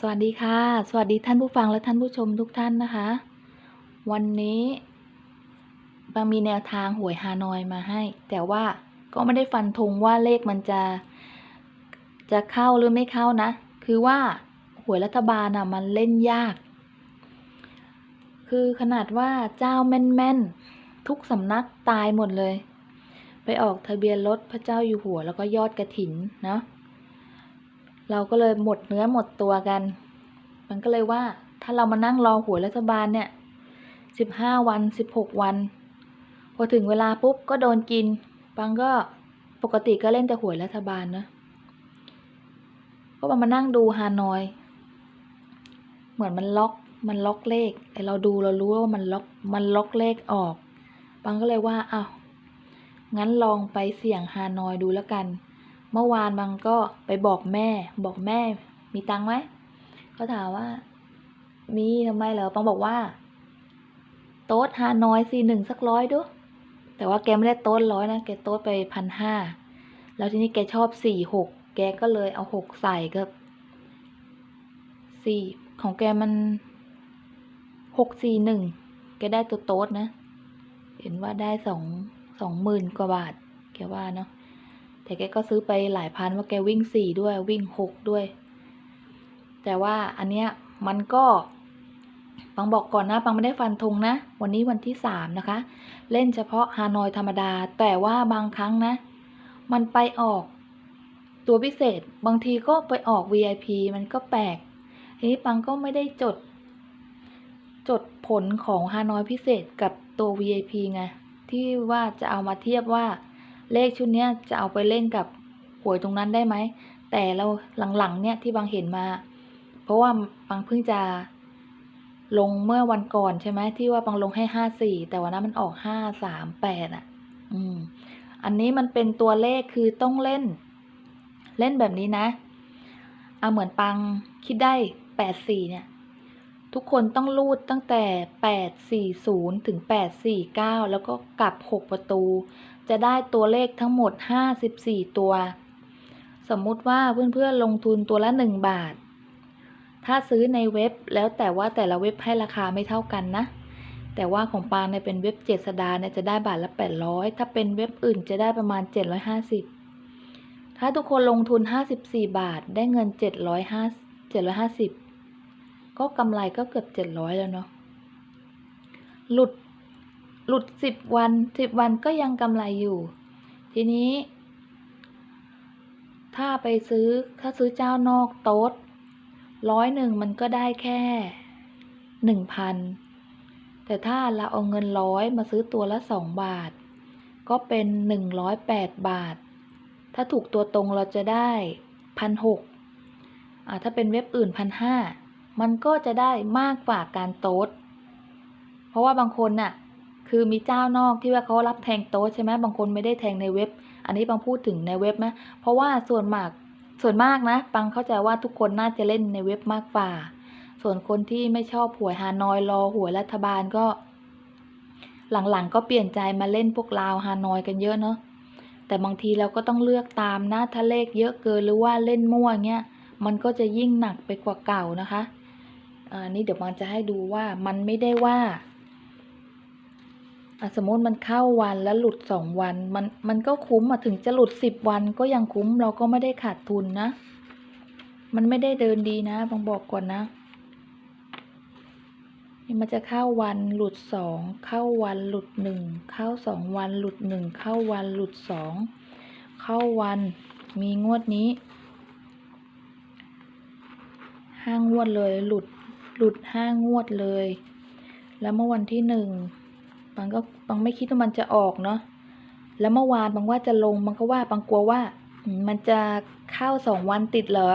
สวัสดีค่ะ สวัสดีท่านผู้ฟังและท่านผู้ชมทุกท่านนะคะ วันนี้บางมีแนวทางหวยฮานอยมาให้ แต่ว่าก็ไม่ได้ฟันธงว่าเลขมันจะ จะเข้าหรือไม่เข้านะ คือว่าหวยรัฐบาลอะมันเล่นยาก คือขนาดว่าเจ้าแม่นๆ ทุกสำนักตายหมดเลย ไปออกทะเบียนรถพระเจ้าอยู่หัวแล้วก็ยอดกระถินเนาะ เราก็เลยหมดเนื้อหมดตัวกัน มันก็เลยว่าถ้าเรามานั่งรอหวยรัฐบาลเนี่ยสิบห้าวันสิบหกวัน พอถึงเวลาปุ๊บก็โดนกินบางก็ปกติก็เล่นแต่หวยรัฐบาลนะก็มานั่งดูฮานอย เหมือนมันล็อกมันล็อกเลขไอเราดูเรารู้ว่ามันล็อกมันล็อกเลขออกบางก็เลยว่าอ้าวงั้นลองไปเสี่ยงฮานอยดูแล้วกัน เมื่อวานบางก็ไปบอกแม่ บอกแม่ มีตังไหมก็ถามว่า มีทำไมเหรอปังบอกว่า โต๊ดฮานอยสี่หนึ่งสักร้อยดูแต่ว่าแกไม่ได้โต๊ดร้อยนะแกโต๊ดไปพันห้าแล้วทีนี้แกชอบสี่หกแกก็เลยเอาหกใส่ก็สี่ของแกมันหกสี่หนึ่งแกได้ตัวโต๊ดนะ เห็นว่าได้สองสองหมื่นกว่าบาท แกว่าเนาะ แต่แกก็ซื้อไปหลายพันว่าแกวิ่งสี่ด้วยวิ่งหกด้วย แต่ว่าอันเนี้ยมันก็ปังบอกก่อนนะปังไม่ได้ฟันธงนะ วันนี้วันที่สามนะคะ เล่นเฉพาะฮานอยธรรมดา แต่ว่าบางครั้งนะ มันไปออกตัวพิเศษ บางทีก็ไปออก VIP มันก็แปลกทีนี้ปังก็ไม่ได้จด จดผลของฮานอยพิเศษกับตัว VIP ไงที่ว่าจะเอามาเทียบว่า เลขชุดนี้จะเอาไปเล่นกับหวยตรงนั้นได้ไหม แต่เราหลังๆเนี่ยที่บางเห็นมา เพราะว่าบางเพิ่งจะลงเมื่อวันก่อนใช่ไหมที่ว่าบางลงให้ห้าสี่แต่วันนั้นมันออกห้าสามแปดอะ อืม อันนี้มันเป็นตัวเลขคือต้องเล่น เล่นแบบนี้นะเอาเหมือนปังคิดได้แปดสี่เนี่ย ทุกคนต้องรูดตั้งแต่แปดสี่ศูนย์ถึงแปดสี่เก้าแล้วก็กลับหกประตู จะได้ตัวเลขทั้งหมด 54 ตัว สมมุติว่าเพื่อนๆลงทุนตัวละ 1 บาท ถ้าซื้อในเว็บแล้วแต่ว่าแต่ละเว็บให้ราคาไม่เท่ากันนะ แต่ว่าของปาเนี่ยเป็นเว็บเจษดาเนี่ยจะได้บาทละ 800 ถ้าเป็นเว็บอื่นจะได้ประมาณ 750 ถ้าทุกคนลงทุน 54 บาทได้เงิน 750 750 ก็กำไรก็เกือบ 700 แล้วเนาะหลุด หลุดสิบวันสิบวันก็ยังกำไรอยู่ ทีนี้ ถ้าไปซื้อถ้าซื้อเจ้านอกโต๊ดร้อยหนึ่งมันก็ได้แค่หนึ่งพันแต่ถ้าเราเอาเงินร้อยมาซื้อตัวละสองบาท ก็เป็นหนึ่งร้อยแปดบาท ถ้าถูกตัวตรงเราจะได้พันหกถ้าเป็นเว็บอื่นพันห้ามันก็จะได้มากกว่าการโต๊ดเพราะว่าบางคนน่ะ คือมีเจ้านอกที่ว่าเขารับแทงโต๊ะใช่ไหมบางคนไม่ได้แทงในเว็บ อันนี้บางพูดถึงในเว็บนะเพราะว่าส่วนมากส่วนมากนะปังเข้าใจว่าทุกคนน่าจะเล่นในเว็บมากกว่า ส่วนคนที่ไม่ชอบหวยฮานอยรอหวยรัฐบาลก็ หลังๆก็เปลี่ยนใจมาเล่นพวกลาวฮานอยกันเยอะเนาะแต่บางทีเราก็ต้องเลือกตามนะถ้าเลขเยอะเกินหรือว่าเล่นมั่วเงี้ยมันก็จะยิ่งหนักไปกว่าเก่านะคะอ่านี่เดี๋ยวมันจะให้ดูว่ามันไม่ได้ว่า สมมติมันเข้าวันแล้วหลุดสองวัน มันมันก็คุ้มอะถึงจะหลุดสิบวันก็ยังคุ้มเราก็ไม่ได้ขาดทุนนะ มันไม่ได้เดินดีนะบางบอกก่อนนะนี่มันจะเข้าวันหลุดสองเข้าวันหลุดหนึ่งเข้าสองวันหลุดหนึ่งเข้าวันหลุดสองเข้าวันมีงวดนี้ห้างวดเลยหลุดหลุดห้างวดเลย แล้วเมื่อวันที่หนึ่ง บางก็บางไม่คิดว่ามันจะออกเนาะแล้วเมื่อวานบางว่าจะลงบางก็ว่าบางกลัวว่ามมันจะเข้าสองวันติดเหรอ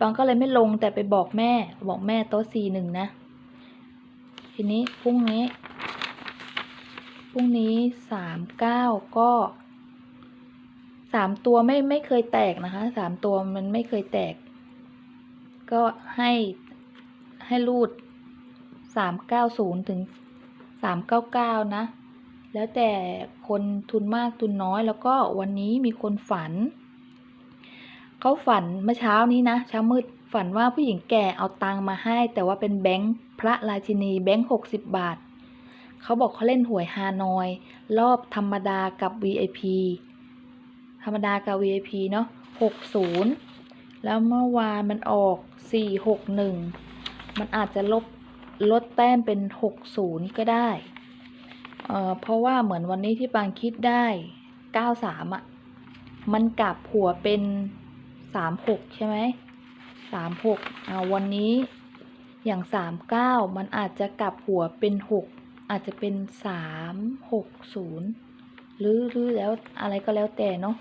บางก็เลยไม่ลงแต่ไปบอกแม่ บอกแม่โต๊ะสี่หนึ่งนะ ทีนี้พรุ่งนี้พรุ่งนี้สามเก้าก็สามตัวไม่ไม่เคยแตกนะคะสามตัวมันไม่เคยแตก ก็ให้ให้รูดสามเก้าศูนย์ถึง สามเก้าเก้านะ แล้วแต่คนทุนมากทุนน้อยแล้วก็วันนี้มีคนฝัน เขาฝันเมื่อเช้านี้นะ เช้ามืดฝันว่าผู้หญิงแก่เอาตังมาให้ แต่ว่าเป็นแบงค์พระราชินีแบงค์หกสิบบาท เขาบอกเขาเล่นหวยฮานอย รอบธรรมดากับ VIP ธรรมดากับ VIP เนาะหกศูนย์แล้วเมื่อวานมันออกสี่หกหนึ่งมันอาจจะลบ ลดแต้มเป็นหกศูนย์ก็ได้เอ่อเพราะว่าเหมือนวันนี้ที่ปางคิดได้เก้าสามอะ มันกลับหัวเป็นสามหกใช่ไหมสามหกเอาวันนี้อย่างสามเก้ามันอาจจะกลับหัวเป็นหกอาจจะเป็นสามหกศูนย์หรือหรือแล้วอะไรก็แล้วแต่เนาะ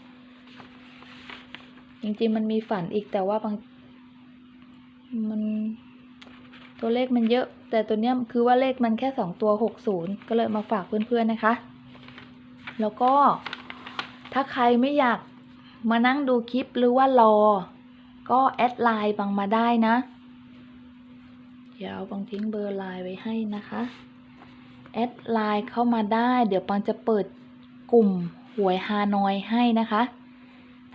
จริงๆ มันมีฝันอีกแต่ว่าบางมันตัวเลขมันเยอะ แต่ตัวเนี้ยคือว่าเลขมันแค่สองตัวหกศูนย์ก็เลยมาฝากเพื่อนๆนะคะ แล้วก็ถ้าใครไม่อยากมานั่งดูคลิปหรือว่ารอ ก็แอดไลน์บังมาได้นะ เดี๋ยวบังทิ้งเบอร์ไลน์ไว้ให้นะคะ แอดไลน์เข้ามาได้ เดี๋ยวปังจะเปิดกลุ่มหวยฮานอยให้นะคะ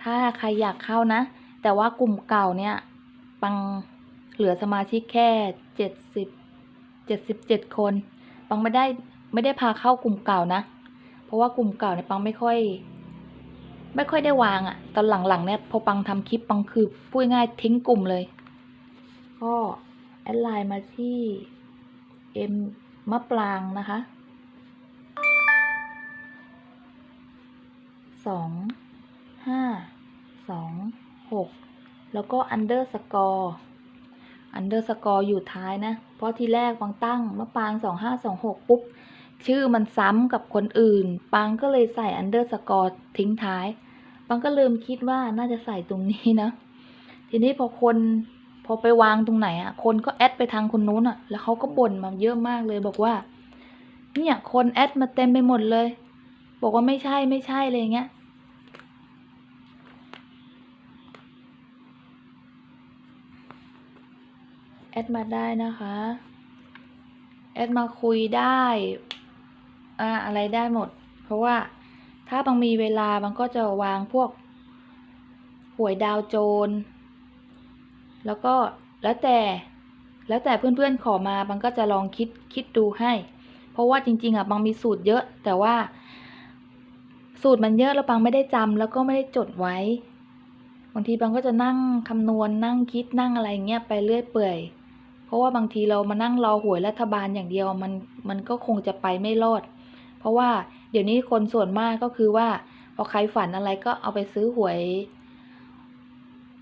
ถ้าใครอยากเข้านะ แต่ว่ากลุ่มเก่าเนี่ยปังเหลือสมาชิกแค่เจ็ดสิบ เจ็ดสิบเจ็ดคน ปังไม่ได้ไม่ได้พาเข้ากลุ่มเก่านะ เพราะว่ากลุ่มเก่าเนี่ยปังไม่ค่อย ไม่ค่อยได้วางอะตอนหลังๆเนี่ยพอปังทำคลิปปังคือพูดง่ายทิ้งกลุ่มเลย ก็แอดไลน์มาที่เอ็มมะปรางนะคะสองห้าสองหกแล้วก็อันเดอร์สกอร์ อันเดอร์สกอร์อยู่ท้ายนะ เพราะทีแรกปังตั้งมะปางสองห้าสองหกปุ๊บ ชื่อมันซ้ำกับคนอื่นปังก็เลยใส่อันเดอร์สกอร์ทิ้งท้ายปังก็ลืมคิดว่าน่าจะใส่ตรงนี้นะ ทีนี้พอคนพอไปวางตรงไหนอะ คนก็แอดไปทางคนนู้นอะ แล้วเขาก็บ่นมาเยอะมากเลยบอกว่า เนี่ยคนแอดมาเต็มไปหมดเลย บอกว่าไม่ใช่ไม่ใช่อะไรอย่างเงี้ย แอดมาได้นะคะ แอดมาคุยได้อ่าอะไรได้หมด เพราะว่าถ้าบางมีเวลาบางก็จะวางพวกหวยดาวโจร แล้วก็แล้วแต่แล้วแต่เพื่อนๆขอมาบางก็จะลองคิดคิดดูให้ เพราะว่าจริง ๆอะบางมีสูตรเยอะ แต่ว่า สูตรมันเยอะแล้วบางไม่ได้จำแล้วก็ไม่ได้จดไว้ บางทีบางก็จะนั่งคำนวณนั่งคิดนั่งอะไรเงี้ยไปเรื่อยเปื่อย เพราะว่าบางทีเรามานั่งรอหวยรัฐบาลอย่างเดียวมันมันก็คงจะไปไม่รอด เพราะว่าเดี๋ยวนี้คนส่วนมากก็คือว่าพอใครฝันอะไรก็เอาไปซื้อหวย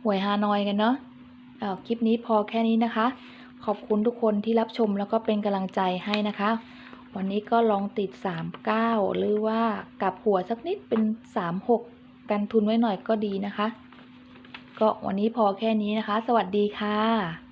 หวยฮานอยกันเนาะเออคลิปนี้พอแค่นี้นะคะ ขอบคุณทุกคนที่รับชมแล้วก็เป็นกำลังใจให้นะคะ วันนี้ก็ลองติด 39 หรือว่ากลับหัวสักนิดเป็น 36 กันทุนไว้หน่อยก็ดีนะคะ ก็วันนี้พอแค่นี้นะคะ สวัสดีค่ะ